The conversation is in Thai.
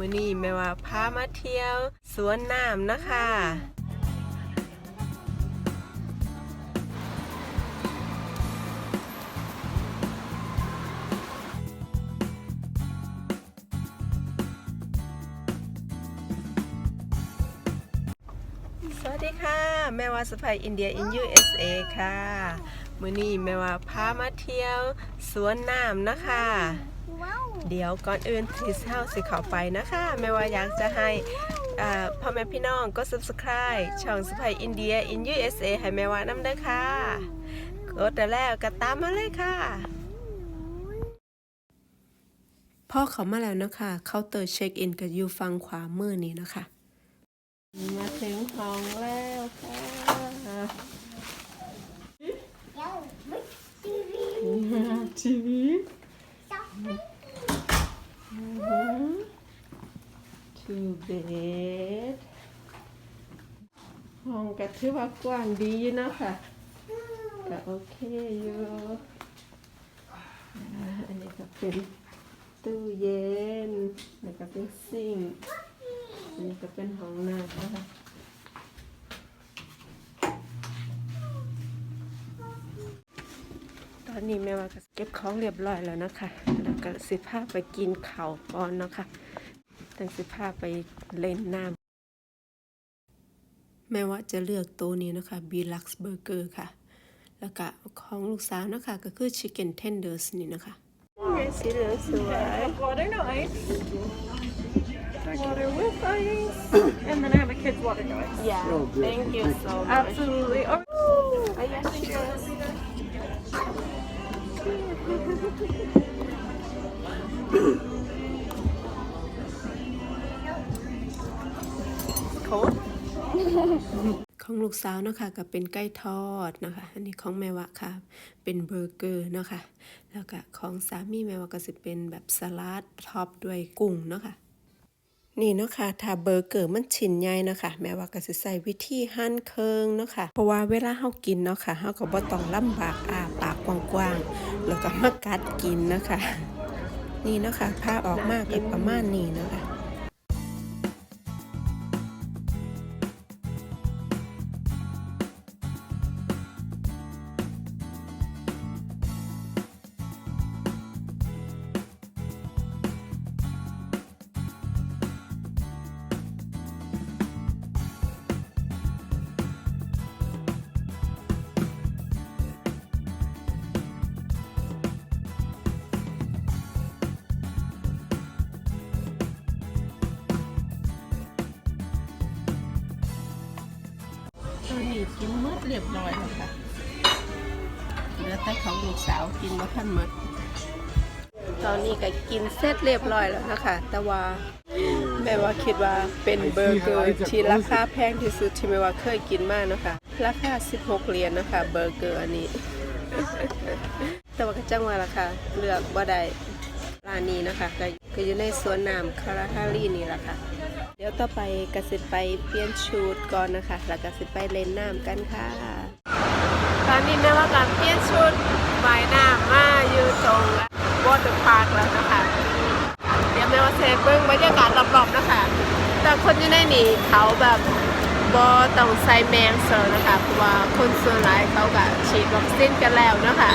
มื้อนี้แม่ว่าพามาเที่ยว สวนน้ำนะคะสวัสดีค่ะ แม่ว่าสไปอินเดียอิน USA ค่ะ มื้อนี้แม่ว่าพามาเที่ยว สวนน้ำนะคะ เดี๋ยวก่อนอื่นที่เฮาสิเข้าไปนะคะแม่ว่าอยากจะให้อ่าพ่อแม่พี่น้องก็ subscribe ช่องสไปอินเดียอิน USA ให้แม่ว่านำเด้อค่ะกดแต่แล้วก็ตามมาเลยค่ะ พ่อเขามาแล้วนะคะเคาน์เตอร์เช็คอินก็อยู่ฝั่งขวามือนี้นะคะ มาถึงห้องแล้วค่ะเดี๋ยวไม่ทีวีทีวีซับไป two bed ห้องก็ถือว่ากว้างดีนะคะก็โอเคอยู่อันนี้ก็เป็นตู้เย็น แล้วก็เป็นซิงค์อันนี้ก็เป็นห้องน้ำนะคะ อนนี้แม่ว่าก็เก็บของเรียบร้อยแล้วนะคะแล้วก็สิพาไปกินข้าวก่อนเนาะคะตั้งสิพาไปเล่นน้ำแม่ว่าจะเลือกตัวนี้นะคะ b l u x Burger ค่ะ แล้วก็ของลูกสาวนะคะก็คือ Chicken Tenders นี่นะคะสีเหลืองสวย Water no ice. Water with ice. and then I have a kid's water no ice. yeah thank you so much Absolutely. โคตของลูกสาวนะคะก็เป็นไก่ทอดนะคะ อันนี้ของแม่วะค่ะ เป็นเบอร์เกอร์เนาะคะ แล้วก็ของสามีแม่วะก็จะเป็นแบบสลัดท็อปด้วยกุ้งเนาะค่ะ นี่เนาะค่ะถ้าเบอร์เกอร์มันชิ้นใหญ่เนาะค่ะแม้ว่าก็สิใส่วิธีหั่นเคิงเนาะค่ะเพราะว่าเวลาเฮากินเนาะค่ะเฮาก็บ่ต้องลำบากอ้าปากกว้างๆแล้วก็มากัดกินนะคะนี่เนาะค่ะผ้าออกมาก็ประมาณนี้เนาะค่ะ กินหมดเรียบร้อยแล้วค่ะเหลือแต่ของลูกสาวกินมาท่านหมดตอนนี้ก็กินเสร็จเรียบร้อยแล้วนะคะแต่ว่าแม่ว่าคิดว่าเป็นเบอร์เกอร์ที่ราคาแพงที่สุดที่แม่ว่าเคยกินมากนะคะราคา 16 เหรียญนะคะเบอร์เกอร์อันนี้ แต่ว่าก็จังว่าราคาเลือกบ่ได้านีนะคะก็ก็อยู่ในสวนน้ำคาราฮารีนี่แหละค่ะ เดี๋ยวต่อไปก็สิไปเปลี่ยนชุดก่อนนะคะ แล้วก็สิไปเล่นน้ำกันค่ะ ตอนนี้แม่ว่าการเปลี่ยนชุดว่ายน้ำมาอยู่ตรงวอเตอร์พาร์คแล้วนะคะ เดี๋ยวแม่ว่าเซฟเบิ้งบรรยากาศรอบๆนะคะ แต่คนอยู่ในนี่เขาแบบบอต้องใส่แมงเซอร์นะคะ เพราะว่าคนส่วนหลายเขาก็ฉีดวัคซีนกันแล้วนะคะ